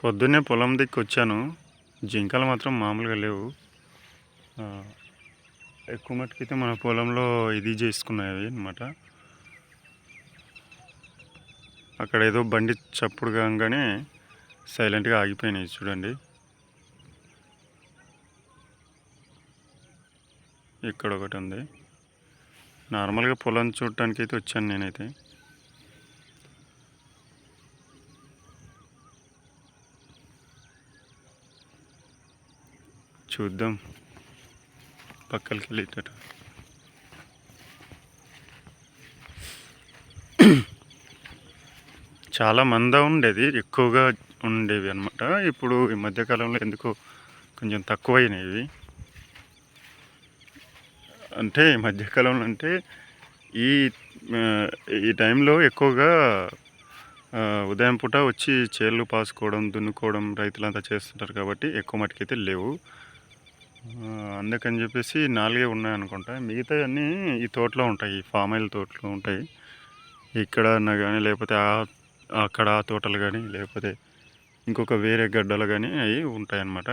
పొద్దున్నే పొలం దిక్కు వచ్చాను జింకలు మాత్రం మామూలుగా లేవు. ఎక్కువ మట్టుకైతే మన పొలంలో ఇది చేసుకున్నాయి అనమాట అక్కడ ఏదో బండి చప్పుడు కాగానే సైలెంట్గా ఆగిపోయినాయి చూడండి. ఇక్కడ ఒకటి ఉంది. నార్మల్గా పొలం చూడటానికి అయితే వచ్చాను నేనైతే. చూద్దాం. పక్కలకి వెళ్ళేటట్టు చాలా మంద ఉండేది ఎక్కువగా ఉండేవి అనమాట ఇప్పుడు ఈ మధ్యకాలంలో ఎందుకో కొంచెం తక్కువైనవి. అంటే ఈ మధ్యకాలంలో అంటే ఈ ఈ టైంలో ఎక్కువగా ఉదయం పూట వచ్చి చేళ్ళు పాసుకోవడం దున్నుకోవడం రైతులంతా చేస్తుంటారు కాబట్టి ఎక్కువ మటుకైతే లేవు. అందుకని చెప్పేసి నాలుగే ఉన్నాయి అనుకుంటా మిగతా అన్నీ ఈ తోటలో ఉంటాయి ఈ ఫామ్ ఆయిల్ తోటలో ఉంటాయి. ఇక్కడ కానీ లేకపోతే ఆ అక్కడ ఆ తోటలు కానీ లేకపోతే ఇంకొక వేరే గడ్డలు కానీ అవి ఉంటాయి అన్నమాట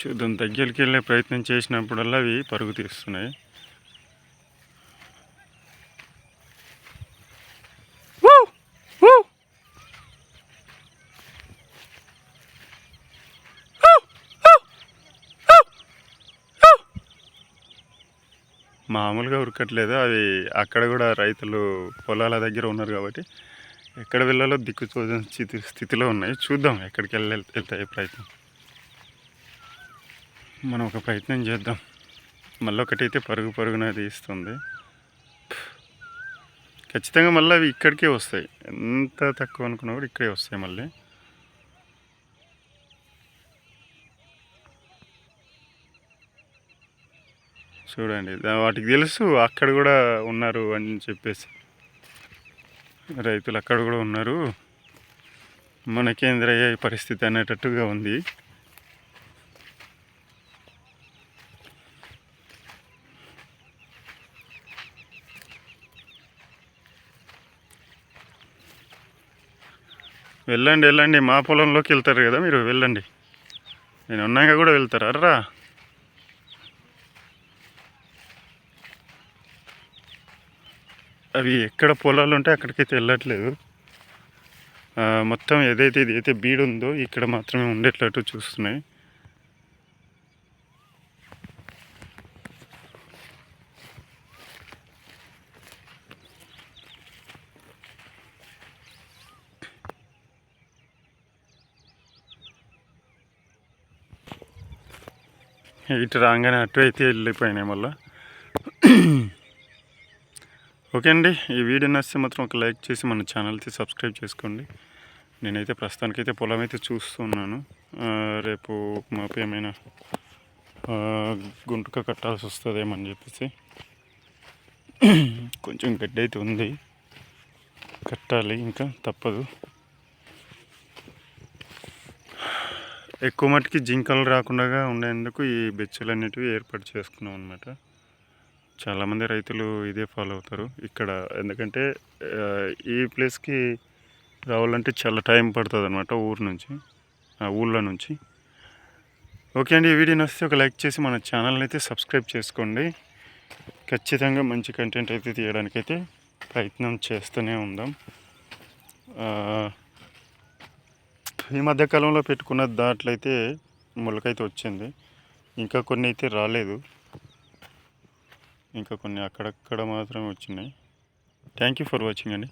చూద్దాం దగ్గరికి వెళ్ళే ప్రయత్నం చేసినప్పుడల్లా అవి పరుగు తీస్తున్నాయి. మామూలుగా ఉరకట్లేదు. అవి అక్కడ కూడా రైతులు పొలాల దగ్గర ఉన్నారు కాబట్టి ఎక్కడ వెళ్ళాలో దిక్కు చూడని స్థితిలో ఉన్నాయి. చూద్దాం ఎక్కడికి వెళ్ళి వెళ్తాయి ప్రయత్నం. మనం ఒక ప్రయత్నం చేద్దాం. మళ్ళీ ఒకటైతే పరుగు పరుగున తీస్తుంది. ఖచ్చితంగా మళ్ళీ అవి ఇక్కడికే వస్తాయి. ఎంత తక్కువ అనుకున్నా కూడా ఇక్కడే వస్తాయి మళ్ళీ. చూడండి. వాటికి తెలుసు అక్కడ కూడా ఉన్నారు అని చెప్పేసి. రైతులు అక్కడ కూడా ఉన్నారు. మనకేంద్రయ్యే పరిస్థితి అనేటట్టుగా ఉంది. వెళ్ళండి వెళ్ళండి. మా పొలంలోకి వెళ్తారు కదా మీరు? వెళ్ళండి. నేను ఉన్నాక కూడా వెళ్తారా? రా. అవి ఎక్కడ పొలాలు ఉంటే అక్కడికైతే వెళ్ళట్లేదు. మొత్తం ఏదైతే ఇది అయితే బీడు ఉందో ఇక్కడ మాత్రమే ఉండేటట్టు చూస్తున్నాయి. ఇటు రాగానే అటు అయితే వెళ్ళిపోయినాయి మళ్ళీ. ఓకే అండి. ఈ వీడియో నచ్చితే మాత్రం ఒక లైక్ చేసి మన ఛానల్కి సబ్స్క్రైబ్ చేసుకోండి. నేనైతే ప్రస్తుతానికైతే పొలం అయితే చూస్తున్నాను. రేపు మాకు ఏమైనా గుంటుక కట్టాల్సి వస్తుందేమని చెప్పేసి. కొంచెం గడ్డి అయితే ఉంది. కట్టాలి ఇంకా తప్పదు. ఎక్కువ మట్టుకి జింకలు రాకుండా ఉండేందుకు ఈ బెచ్చులు అనేటివి ఏర్పాటు చేసుకున్నాం అనమాట చాలామంది రైతులు ఇదే ఫాలో అవుతారు. ఇక్కడ ఎందుకంటే ఈ ప్లేస్కి రావాలంటే చాలా టైం పడుతుంది అనమాట ఊరు నుంచి ఆ ఊళ్ళో నుంచి. ఓకే అండి ఈ వీడియో నచ్చితే ఒక లైక్ చేసి మన ఛానల్ని అయితే సబ్స్క్రైబ్ చేసుకోండి. ఖచ్చితంగా మంచి కంటెంట్ అయితే తీయడానికైతే ప్రయత్నం చేస్తూనే ఉందాం. ఈ మధ్యకాలంలో పెట్టుకున్న దాంట్లో అయితే మొలకైతే వచ్చింది. ఇంకా కొన్ని అయితే రాలేదు. ఇంకా కొన్ని అక్కడక్కడ మాత్రమే వచ్చినాయి. థ్యాంక్ యూ ఫర్ వాచింగ్ అండి.